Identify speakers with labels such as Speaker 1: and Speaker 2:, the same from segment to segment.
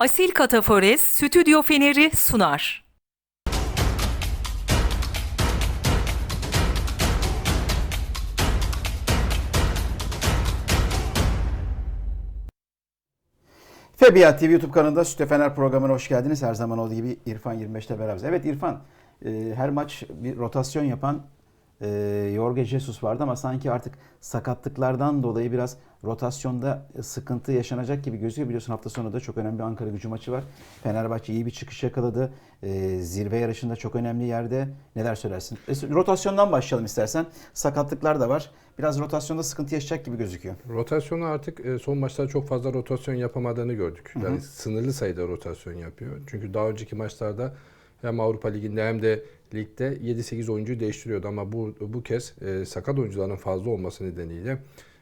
Speaker 1: Asil Katafores Stüdyo Feneri sunar.
Speaker 2: Febiyat TV YouTube kanalında Süte Fener programına hoş geldiniz. Her zaman olduğu gibi İrfan 25'te beraberiz. Evet İrfan, e, her maç bir rotasyon yapan e, Jorge Jesus vardı ama sanki artık sakatlıklardan dolayı biraz rotasyonda sıkıntı yaşanacak gibi gözüküyor. Biliyorsun hafta sonu da çok önemli bir Ankara gücü maçı var. Fenerbahçe iyi bir çıkış yakaladı. E, zirve yarışında çok önemli yerde. Neler söylersin? E, rotasyondan başlayalım istersen. Sakatlıklar da var. Biraz rotasyonda sıkıntı yaşayacak gibi gözüküyor.
Speaker 3: Rotasyonu artık e, son maçlarda çok fazla rotasyon yapamadığını gördük. Yani sınırlı sayıda rotasyon yapıyor. Çünkü daha önceki maçlarda hem Avrupa Ligi'nde hem de ligde 7-8 oyuncuyu değiştiriyordu ama bu bu kez e, sakat oyuncuların fazla olması nedeniyle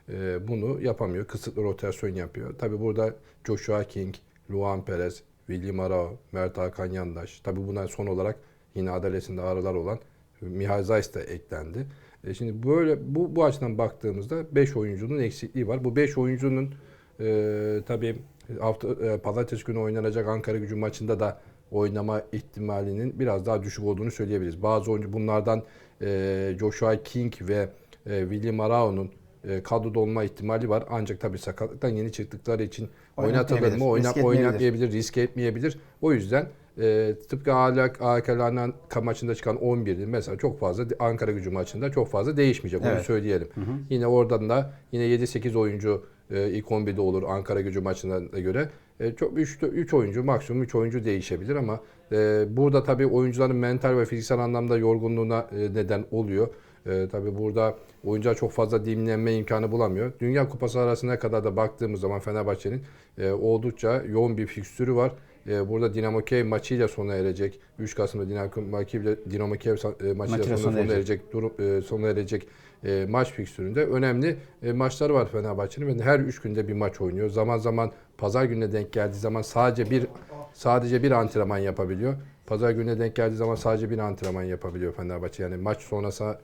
Speaker 3: e, bunu yapamıyor. Kısıtlı rotasyon yapıyor. Tabi burada Joshua King, Luan Perez, William Arao, Mert Hakan Yandaş. Tabi buna son olarak yine adalesinde ağrılar olan Mihail Zayis de eklendi. E şimdi böyle bu, bu açıdan baktığımızda 5 oyuncunun eksikliği var. Bu 5 oyuncunun e, tabii hafta e, pazartesi günü oynanacak Ankara Gücü maçında da oynama ihtimalinin biraz daha düşük olduğunu söyleyebiliriz. Bazı oyuncu bunlardan e, Joshua King ve e, William Arao'nun e, kadroda olma ihtimali var. Ancak tabii sakatlıktan yeni çıktıkları için oynatılır mı?
Speaker 2: Oynatmayabilir,
Speaker 3: Oyna,
Speaker 2: risk etmeyebilir.
Speaker 3: oynatmayabilir, risk etmeyebilir. O yüzden e, tıpkı AK'lerden maçında çıkan 11'di. Mesela çok fazla Ankara gücü maçında çok fazla değişmeyecek. Onu
Speaker 2: Evet.
Speaker 3: söyleyelim. Yine oradan da yine 7-8 oyuncu e, ilk 11'de olur Ankara gücü maçına göre. E, çok 3 3 oyuncu maksimum 3 oyuncu değişebilir ama e, burada tabii oyuncuların mental ve fiziksel anlamda yorgunluğuna e, neden oluyor. E, tabii burada oyuncular çok fazla dinlenme imkanı bulamıyor. Dünya Kupası arasına kadar da baktığımız zaman Fenerbahçe'nin e, oldukça yoğun bir fikstürü var. E, burada Dinamo Kiev maçıyla sona erecek. 3 Kasım'da Dinamo Kiev, Dinamo Kiev e, maçıyla
Speaker 2: Maçıyla
Speaker 3: sona,
Speaker 2: sona
Speaker 3: sona
Speaker 2: erecek.
Speaker 3: erecek durum e, sona erecek e, maç fikstüründe önemli e, maçları var Fenerbahçe'nin ve her 3 günde bir maç oynuyor. Zaman zaman pazar gününe denk geldiği zaman sadece bir sadece bir antrenman yapabiliyor. Pazar gününe denk geldiği zaman sadece bir antrenman yapabiliyor Fenerbahçe. Yani maç sonrası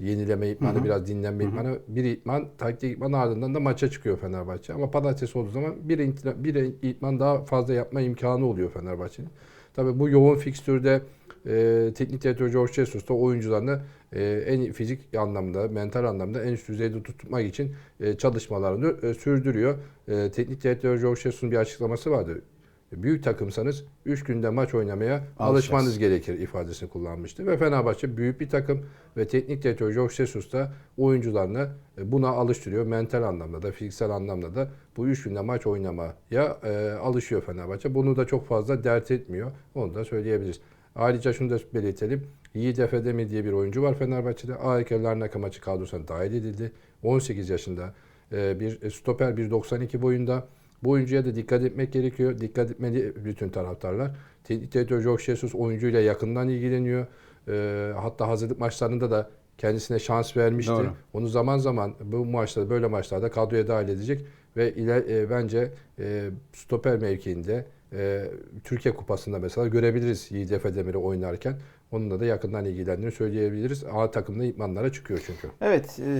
Speaker 3: yenileme itmanı, biraz dinlenme itmanı. Bir itman, taktik itman ardından da maça çıkıyor Fenerbahçe. Ama pazartesi olduğu zaman bir, bir itman daha fazla yapma imkanı oluyor Fenerbahçe'nin. Tabii bu yoğun fikstürde e, teknik direktör George Jesus da oyuncularını en iyi fizik anlamda, mental anlamda en üst düzeyde tutmak için e, çalışmalarını e, sürdürüyor. E, teknik direktör George Jesus'un bir açıklaması vardı. Büyük takımsanız 3 günde maç oynamaya alışmanız gerekir ifadesini kullanmıştı. Ve Fenerbahçe büyük bir takım ve teknik direktör George Jesus da oyuncularını buna alıştırıyor. Mental anlamda da fiziksel anlamda da bu 3 günde maç oynamaya e, alışıyor Fenerbahçe. Bunu da çok fazla dert etmiyor. Onu da söyleyebiliriz. Ayrıca şunu da belirtelim. Yiğit Efedemi diye bir oyuncu var Fenerbahçe'de. AEK Larnaka maçı kadrosuna dahil edildi. 18 yaşında e, bir stoper 1.92 boyunda. Bu oyuncuya da dikkat etmek gerekiyor. Dikkat etmeli bütün taraftarlar. Direktör Jorge Jesus oyuncuyla yakından ilgileniyor. E, hatta hazırlık maçlarında da kendisine şans vermişti.
Speaker 2: Doğru.
Speaker 3: Onu zaman zaman bu maçlarda böyle maçlarda kadroya dahil edecek ve iler, e, bence e, stoper mevkiinde e, Türkiye Kupası'nda mesela görebiliriz Yiğit Efe Demir'i oynarken. Onunla da yakından ilgilendiğini söyleyebiliriz. A takımda idmanlara çıkıyor çünkü.
Speaker 2: Evet, e,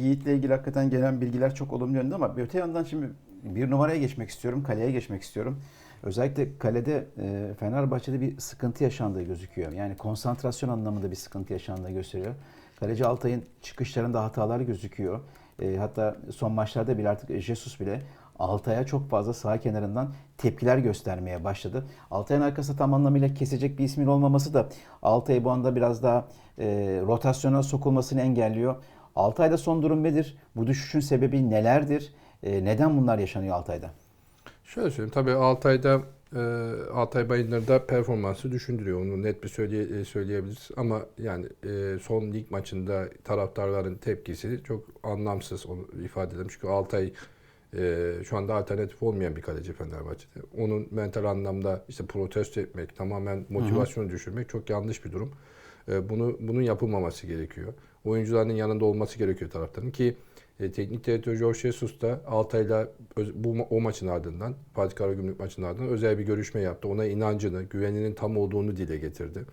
Speaker 2: Yiğit'le ilgili hakikaten gelen bilgiler çok olumlu yönde ama bir öte yandan şimdi bir numaraya geçmek istiyorum, kaleye geçmek istiyorum. Özellikle kalede e, Fenerbahçe'de bir sıkıntı yaşandığı gözüküyor. Yani konsantrasyon anlamında bir sıkıntı yaşandığı gösteriyor. Kaleci Altay'ın çıkışlarında hatalar gözüküyor. E, hatta son maçlarda bile artık Jesus bile Altay'a çok fazla sağ kenarından tepkiler göstermeye başladı. Altay'ın arkasında tam anlamıyla kesecek bir ismin olmaması da Altay'ı bu anda biraz daha e, rotasyona sokulmasını engelliyor. Altay'da son durum nedir? Bu düşüşün sebebi nelerdir? E, neden bunlar yaşanıyor Altay'da?
Speaker 3: Şöyle söyleyeyim. Tabii Altay'da e, Altay Bayındır'da performansı düşündürüyor. Onu net bir söyleye, söyleyebiliriz. Ama yani e, son lig maçında taraftarların tepkisi çok anlamsız onu ifade edelim. Çünkü Altay e, şu anda alternatif olmayan bir kaleci Fenerbahçe'de. Onun mental anlamda işte protesto etmek, tamamen motivasyonu düşürmek çok yanlış bir durum. E, bunu bunun yapılmaması gerekiyor. Oyuncuların yanında olması gerekiyor taraftarın ki e, teknik direktör George Jesus da Altay'la bu o maçın ardından Fatih Karagümrük maçının ardından özel bir görüşme yaptı. Ona inancını, güveninin tam olduğunu dile getirdi.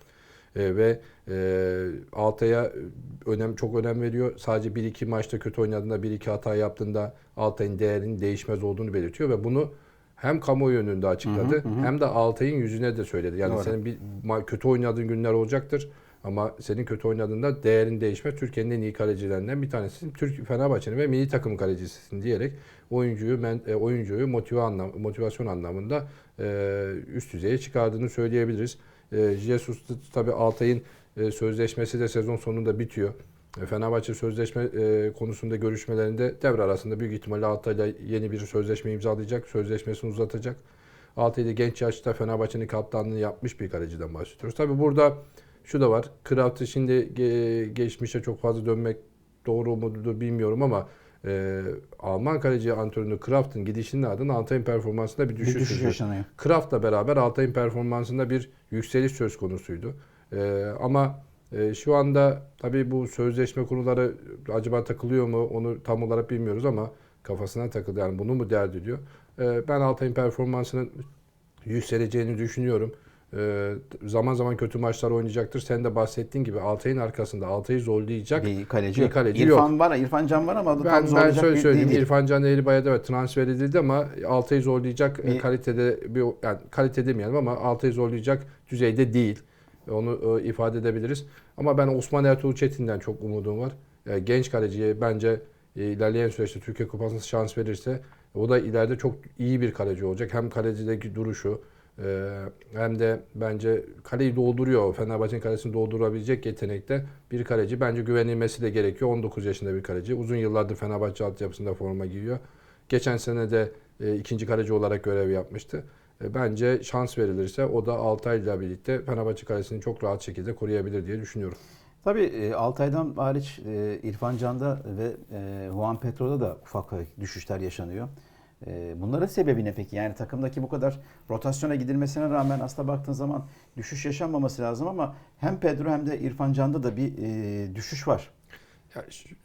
Speaker 3: E, ve e, Altay'a önem çok önem veriyor. Sadece 1-2 maçta kötü oynadığında, 1-2 hata yaptığında Altay'ın değerinin değişmez olduğunu belirtiyor ve bunu hem kamuoyu önünde açıkladı hem de Altay'ın yüzüne de söyledi. Yani
Speaker 2: Doğru.
Speaker 3: senin bir kötü oynadığın günler olacaktır. Ama senin kötü oynadığında değerin değişmez. Türkiye'nin en iyi kalecilerinden bir tanesisin. Türk Fenerbahçe'nin ve milli takım kalecisisin diyerek oyuncuyu men, e, oyuncuyu motive anlam, motivasyon anlamında e, üst düzeye çıkardığını söyleyebiliriz. E, Jesus tabii Altay'ın e, sözleşmesi de sezon sonunda bitiyor. E, Fenerbahçe sözleşme konusunda görüşmelerinde devre arasında büyük ihtimalle Altay'la yeni bir sözleşme imzalayacak. Sözleşmesini uzatacak. Altay'da genç yaşta Fenerbahçe'nin kaptanlığını yapmış bir kaleciden bahsediyoruz. Tabii burada şu da var. Kraft'ı şimdi ge- geçmişe çok fazla dönmek doğru mudur bilmiyorum ama e, Alman kaleci antrenörü Kraft'ın gidişinin ardından Altay'ın performansında bir
Speaker 2: Bir
Speaker 3: düşüş,
Speaker 2: düşüş
Speaker 3: yaşıyor.
Speaker 2: yaşanıyor.
Speaker 3: Kraft'la beraber Altay'ın performansında bir yükseliş söz konusuydu. Ee, ama e, şu anda tabii bu sözleşme konuları acaba takılıyor mu onu tam olarak bilmiyoruz ama kafasına takıldı. Yani bunu mu dert ediyor? Ee, ben Altay'ın performansının yükseleceğini düşünüyorum. Ee, zaman zaman kötü maçlar oynayacaktır. Sen de bahsettiğin gibi Altay'ın arkasında Altay'ı zorlayacak
Speaker 2: Bir kaleci,
Speaker 3: bir
Speaker 2: yok.
Speaker 3: kaleci
Speaker 2: İrfan var, İrfan Can var ama da tam
Speaker 3: ben, ben
Speaker 2: zorlayacak
Speaker 3: şöyle
Speaker 2: bir
Speaker 3: söyleyeyim.
Speaker 2: değil.
Speaker 3: İrfan Can Eğribay'a evet, transfer edildi ama Altay'ı zorlayacak
Speaker 2: Bir-
Speaker 3: e, kalitede bir yani kalite demeyelim ama Altay'ı zorlayacak düzeyde değil. Onu e, ifade edebiliriz. Ama ben Osman Ertuğrul Çetin'den çok umudum var. E, genç kaleciye bence e, ilerleyen süreçte Türkiye Kupası'na şans verirse o da ileride çok iyi bir kaleci olacak. Hem kalecide duruşu e, hem de bence kaleyi dolduruyor. Fenerbahçe'nin kalesini doldurabilecek yetenekte bir kaleci. Bence güvenilmesi de gerekiyor. 19 yaşında bir kaleci. Uzun yıllardır Fenerbahçe altyapısında forma giyiyor. Geçen sene de e, ikinci kaleci olarak görev yapmıştı. E, bence şans verilirse o da Altay'la birlikte Fenerbahçe kalesini çok rahat şekilde koruyabilir diye düşünüyorum.
Speaker 2: Tabii e, Altay'dan hariç İrfan Can'da ve Juan Petro'da da ufak düşüşler yaşanıyor. E, bunların sebebi ne peki? Yani takımdaki bu kadar rotasyona gidilmesine rağmen aslında baktığın zaman düşüş yaşanmaması lazım ama hem Pedro hem de İrfan Can'da da bir e, düşüş var.
Speaker 3: Ya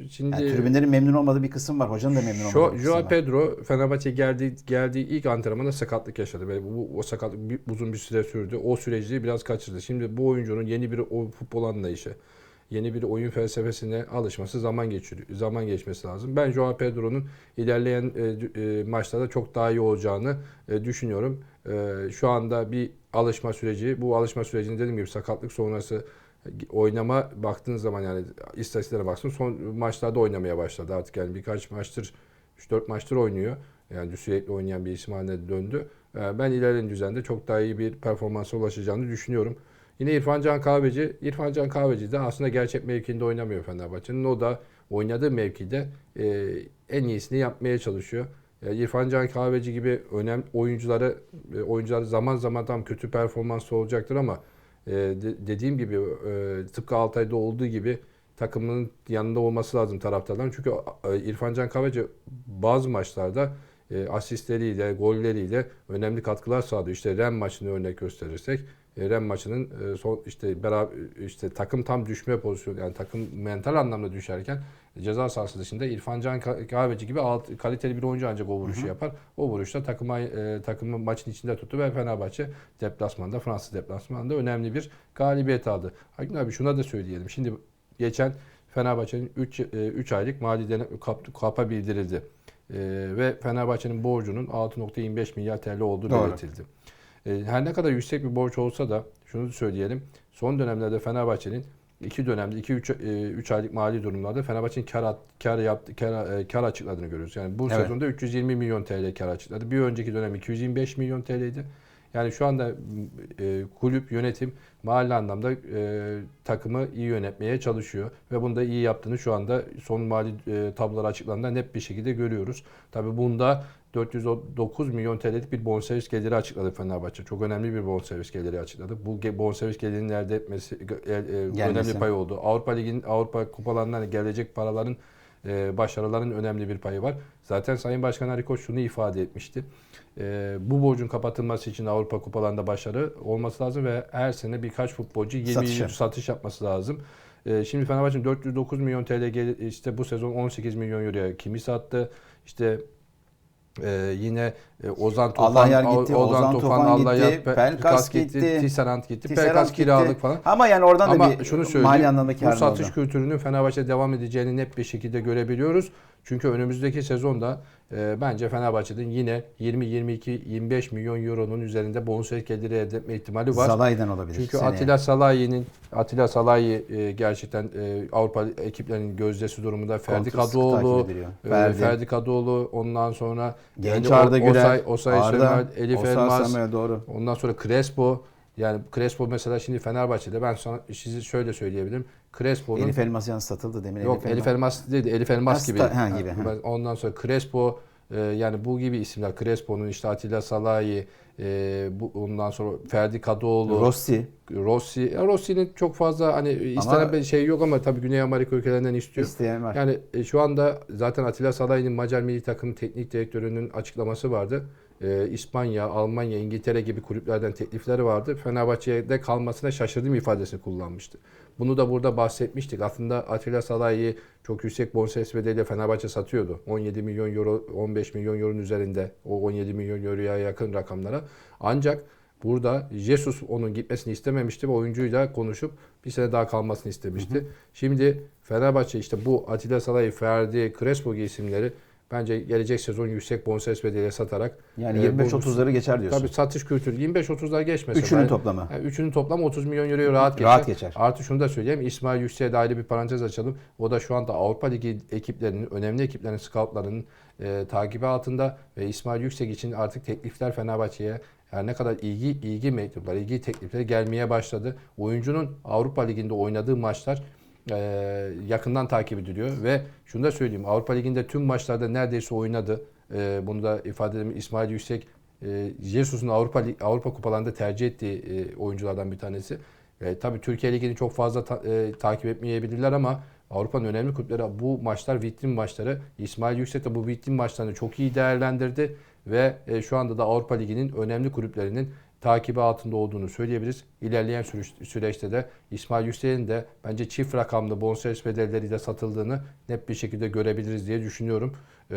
Speaker 3: şimdi
Speaker 2: Yani tribünlerin memnun olmadığı bir kısım var. Hocanın da memnun
Speaker 3: Şu,
Speaker 2: olmadığı bir
Speaker 3: Joao. Pedro Fenerbahçe geldiği geldiği ilk antrenmanda sakatlık yaşadı. Böyle bu, o sakatlık bir, uzun bir süre sürdü. O süreci biraz kaçırdı. Şimdi bu oyuncunun yeni bir o, futbol anlayışı, yeni bir oyun felsefesine alışması zaman geçiriyor. Zaman geçmesi lazım. Ben Joao Pedro'nun ilerleyen e, e, maçlarda çok daha iyi olacağını e, düşünüyorum. E, şu anda bir alışma süreci. Bu alışma sürecinde dediğim gibi sakatlık sonrası oynama baktığınız zaman yani istatistiklere baksın son maçlarda oynamaya başladı artık yani birkaç maçtır 3-4 maçtır oynuyor. Yani sürekli oynayan bir isim haline döndü. Ee, Ben ilerleyen düzende çok daha iyi bir performansa ulaşacağını düşünüyorum. Yine İrfan Can Kahveci. İrfan Can Kahveci de aslında gerçek mevkinde oynamıyor Fenerbahçe'nin. O da oynadığı mevkide e, en iyisini yapmaya çalışıyor. E, İrfan Can Kahveci gibi önemli oyuncuları e, oyuncuları zaman zaman tam kötü performanslı olacaktır ama e, de- dediğim gibi e, tıpkı Altay'da olduğu gibi takımının yanında olması lazım taraftarların. Çünkü e, İrfan Can Kahveci bazı maçlarda e, asistleriyle, golleriyle önemli katkılar sağlıyor. İşte Ren maçını örnek gösterirsek Ren maçının e, son işte beraber işte takım tam düşme pozisyonu yani takım mental anlamda düşerken ceza sahası dışında İrfan Can Ka- Kahveci gibi alt, kaliteli bir oyuncu ancak o vuruşu yapar. O vuruşta takıma e, takımı maçın içinde tuttu ve Fenerbahçe deplasmanda Fransız deplasmanda önemli bir galibiyet aldı. Hakim abi şuna da söyleyelim. Şimdi geçen Fenerbahçe'nin 3 3 aylık mali denem, kap, kapa bildirildi. E, ve Fenerbahçe'nin borcunun 6.25 milyar TL olduğu
Speaker 2: Doğru.
Speaker 3: belirtildi. E, her ne kadar yüksek bir borç olsa da şunu söyleyelim. Son dönemlerde Fenerbahçe'nin iki dönemde 2 3 3 aylık mali durumlarda Fenerbahçe'nin kar at- kar yaptı kar, e, kar açıkladığını görüyoruz. Yani bu
Speaker 2: Evet.
Speaker 3: sezonda 320 milyon TL kar açıkladı. Bir önceki dönem 225 milyon TL'ydi. Yani şu anda e, kulüp yönetim mahalle anlamda e, takımı iyi yönetmeye çalışıyor ve bunu da iyi yaptığını şu anda son mali e, tabloları açıklandığında net bir şekilde görüyoruz. Tabii bunda 409 milyon TL'lik bir bonservis geliri açıkladı Fenerbahçe. Çok önemli bir bonservis geliri açıkladı. Bu bonservis gelirinin elde etmesi e, e, önemli pay oldu. Avrupa Ligi'nin Avrupa kupalarından gelecek paraların e, başarıların önemli bir payı var. Zaten Sayın Başkan Ali Koç şunu ifade etmişti. E, bu borcun kapatılması için Avrupa kupalarında başarı olması lazım ve her sene birkaç futbolcu 20
Speaker 2: Satış
Speaker 3: satış yapması lazım. E, şimdi Fenerbahçe'nin 409 milyon TL gel- işte bu sezon 18 milyon euroya kimi sattı? İşte ee, yine e, Ozan Tufan,
Speaker 2: Allahyar gitti, Ozan Tufan
Speaker 3: Allahyar,
Speaker 2: gitti,
Speaker 3: Pe-
Speaker 2: Pelkas gitti,
Speaker 3: Tisserand gitti,
Speaker 2: Tisserand
Speaker 3: Pelkas
Speaker 2: gitti.
Speaker 3: kiralık falan.
Speaker 2: Ama yani oradan da
Speaker 3: Ama
Speaker 2: bir
Speaker 3: şunu
Speaker 2: mali anlamda
Speaker 3: bu
Speaker 2: karlı
Speaker 3: satış
Speaker 2: oldu.
Speaker 3: kültürünün Fenerbahçe'de devam edeceğini net bir şekilde görebiliyoruz. Çünkü önümüzdeki sezonda e, bence Fenerbahçe'nin yine 20 22 25 milyon euronun üzerinde bonservis geliri elde etme ihtimali var.
Speaker 2: Zalai'den olabilir.
Speaker 3: Çünkü
Speaker 2: seneye.
Speaker 3: Atilla Salahi'nin Atilla Salahi e, gerçekten e, Avrupa ekiplerinin gözdesi durumunda Ferdi
Speaker 2: sıkı
Speaker 3: Kadıoğlu, e,
Speaker 2: Ferdi.
Speaker 3: Ferdi Kadıoğlu ondan sonra
Speaker 2: Genç
Speaker 3: yani
Speaker 2: Arda Güler,
Speaker 3: Osay, Osay
Speaker 2: Arda,
Speaker 3: Samuel, Elif Elmas,
Speaker 2: Samuel doğru.
Speaker 3: ondan sonra Crespo. Yani Crespo mesela şimdi Fenerbahçe'de ben sana sizi şöyle söyleyebilirim. Crespo'nun
Speaker 2: Elif Elmas yalnız satıldı demin.
Speaker 3: Yok Elif Elmas değil de Elif Elmas
Speaker 2: Ha,
Speaker 3: gibi.
Speaker 2: ha, gibi, ha.
Speaker 3: Ondan sonra Crespo e, yani bu gibi isimler Crespo'nun işte Atilla Salahi e, bu ondan sonra Ferdi Kadıoğlu,
Speaker 2: Rossi.
Speaker 3: Rossi. Rossi'nin çok fazla hani istenen bir şey yok ama tabii Güney Amerika ülkelerinden istiyor.
Speaker 2: isteyen var.
Speaker 3: Yani e, şu anda zaten Atilla Salahi'nin Macar milli takım teknik direktörünün açıklaması vardı. E, İspanya, Almanya, İngiltere gibi kulüplerden teklifleri vardı. Fenerbahçe'de kalmasına şaşırdım ifadesini kullanmıştı. Bunu da burada bahsetmiştik. Aslında Atilla Salahi'yi çok yüksek bonservis bedeliyle Fenerbahçe satıyordu. 17 milyon euro, 15 milyon euronun üzerinde o 17 milyon euroya yakın rakamlara. Ancak Burada Jesus onun gitmesini istememişti ve oyuncuyla konuşup bir sene daha kalmasını istemişti. Şimdi Fenerbahçe işte bu Atilla Salahi, Ferdi, Crespo gibi isimleri bence gelecek sezon yüksek bonservis bedeliyle satarak
Speaker 2: Yani
Speaker 3: e, bu-
Speaker 2: 25-30'ları geçer diyorsun.
Speaker 3: Tabii satış kültürü 25-30'lar geçmese.
Speaker 2: Üçünün
Speaker 3: ben-
Speaker 2: toplamı.
Speaker 3: yani üçünün toplamı 30 milyon euroyu rahat geçer.
Speaker 2: Rahat geçer.
Speaker 3: Artı şunu da söyleyeyim. İsmail Yüksek'e de ayrı bir parantez açalım. O da şu anda Avrupa Ligi ekiplerinin, önemli ekiplerin, scoutlarının e, takibi altında ve İsmail Yüksek için artık teklifler Fenerbahçe'ye her ne kadar ilgi ilgi mektupları, ilgi teklifleri gelmeye başladı. Oyuncunun Avrupa Ligi'nde oynadığı maçlar e, yakından takip ediliyor ve şunu da söyleyeyim. Avrupa Ligi'nde tüm maçlarda neredeyse oynadı. E, bunu da ifade edelim. İsmail Yüksek e, Jesus'un Avrupa Lig- Avrupa kupalarında tercih ettiği e, oyunculardan bir tanesi. E, tabii Türkiye Ligi'ni çok fazla ta- e, takip etmeyebilirler ama Avrupa'nın önemli kulüpleri bu maçlar vitrin maçları. İsmail Yüksek de bu vitrin maçlarını çok iyi değerlendirdi ve e, şu anda da Avrupa Ligi'nin önemli kulüplerinin takibi altında olduğunu söyleyebiliriz. İlerleyen süreçte de İsmail Yüksek'in de bence çift rakamlı bonservis bedelleriyle satıldığını net bir şekilde görebiliriz diye düşünüyorum. E,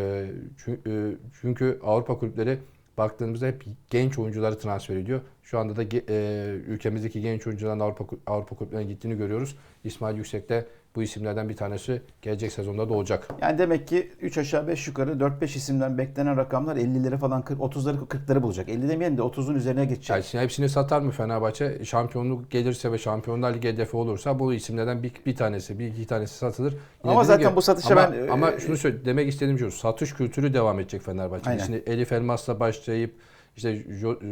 Speaker 3: çü- e, Çünkü Avrupa kulüpleri baktığımızda hep genç oyuncuları transfer ediyor. Şu anda da e, ülkemizdeki genç oyuncuların Avrupa Avrupa kulüplerine gittiğini görüyoruz. İsmail Yüksek de bu isimlerden bir tanesi gelecek sezonda da olacak.
Speaker 2: Yani demek ki 3 aşağı 5 yukarı 4-5 isimden beklenen rakamlar 50'leri falan 40, 30'ları 40'ları bulacak. 50 demeyelim de 30'un üzerine geçecek.
Speaker 3: Yani hepsini satar mı Fenerbahçe? Şampiyonluk gelirse ve Şampiyonlar Ligi hedefi olursa bu isimlerden bir, bir tanesi, bir iki tanesi satılır. Yine
Speaker 2: Ama zaten
Speaker 3: gibi-
Speaker 2: bu satışa
Speaker 3: ama,
Speaker 2: ben, e,
Speaker 3: Ama şunu söyle, demek istediğim şu, satış kültürü devam edecek Fenerbahçe'nin.
Speaker 2: Aynen.
Speaker 3: Şimdi Elif Elmas'la başlayıp işte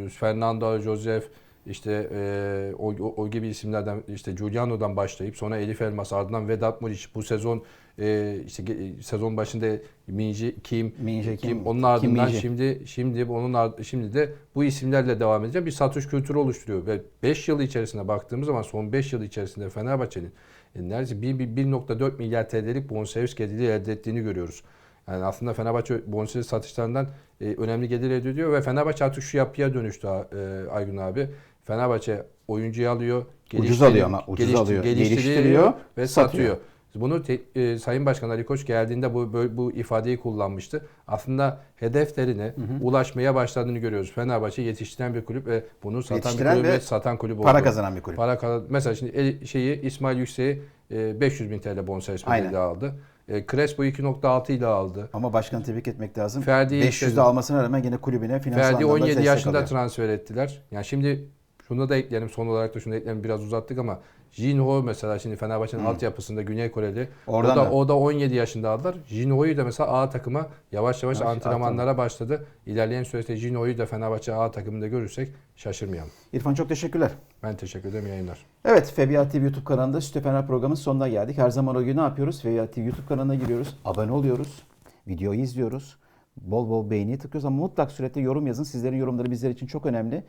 Speaker 3: Fernando, Josef, işte e, o, o, gibi isimlerden işte Giuliano'dan başlayıp sonra Elif Elmas ardından Vedat Muriç bu sezon e, işte ge- sezon başında Minji Kim,
Speaker 2: Min-jae Kim,
Speaker 3: onun
Speaker 2: Kim
Speaker 3: ardından
Speaker 2: Min-jae.
Speaker 3: şimdi şimdi onun ard- şimdi de bu isimlerle devam edeceğim bir satış kültürü oluşturuyor ve 5 yıl içerisinde baktığımız zaman son 5 yıl içerisinde Fenerbahçe'nin e, neredeyse 1, 1.4 milyar TL'lik bonservis geliri elde ettiğini görüyoruz. Yani aslında Fenerbahçe bonservis satışlarından e, önemli gelir elde ediyor ve Fenerbahçe artık şu yapıya dönüştü e, Aygün abi. Fenerbahçe oyuncuyu alıyor,
Speaker 2: Ucuz alıyor ama, ucuz
Speaker 3: geliştir-
Speaker 2: alıyor.
Speaker 3: geliştiriyor
Speaker 2: Geliştiriyor,
Speaker 3: ve
Speaker 2: satıyor.
Speaker 3: satıyor. Bunu te- e, Sayın Başkan Ali Koç geldiğinde bu böyle, bu ifadeyi kullanmıştı. Aslında hedeflerine ulaşmaya başladığını görüyoruz. Fenerbahçe yetiştiren bir kulüp ve bunu satan
Speaker 2: Yetiştiren
Speaker 3: bir kulüp
Speaker 2: ve
Speaker 3: ve satan kulüp
Speaker 2: para
Speaker 3: oldu.
Speaker 2: kazanan bir kulüp.
Speaker 3: Para kazan- Mesela şimdi şeyi İsmail Yüksek'i e, 500 bin TL bonservis bedeli aldı. E, Crespo 2.6 ile aldı.
Speaker 2: Ama başkanı tebrik etmek lazım.
Speaker 3: Ferdi'yi
Speaker 2: 500'de
Speaker 3: istedim.
Speaker 2: almasına rağmen yine kulübüne finansal
Speaker 3: Ferdi
Speaker 2: anlamda
Speaker 3: 17
Speaker 2: destek
Speaker 3: yaşında
Speaker 2: alıyor.
Speaker 3: transfer ettiler. Yani şimdi şunu da ekleyelim son olarak da şunu da ekleyelim biraz uzattık ama Jinho mesela şimdi Fenerbahçe'nin altyapısında Güney Koreli.
Speaker 2: Oradan
Speaker 3: o da,
Speaker 2: da.
Speaker 3: o da 17 yaşında aldılar. Jinho'yu da mesela A takıma yavaş yavaş
Speaker 2: Yavaş,
Speaker 3: antrenmanlara başladı. İlerleyen süreçte Jinho'yu da Fenerbahçe A takımında görürsek şaşırmayalım.
Speaker 2: İrfan çok teşekkürler.
Speaker 3: Ben teşekkür ederim yayınlar.
Speaker 2: Evet FBA TV YouTube kanalında Sütü Fener programının sonuna geldik. Her zaman o gün ne yapıyoruz? FBA TV YouTube kanalına giriyoruz. Abone oluyoruz. Videoyu izliyoruz. Bol bol beğeniye tıklıyoruz ama mutlak surette yorum yazın. Sizlerin yorumları bizler için çok önemli.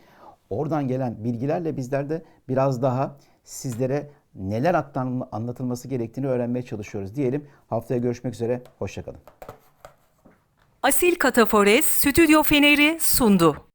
Speaker 2: Oradan gelen bilgilerle bizler de biraz daha sizlere neler anlatılması gerektiğini öğrenmeye çalışıyoruz diyelim. Haftaya görüşmek üzere. Hoşçakalın.
Speaker 1: Asil Katafores Stüdyo Fener'i sundu.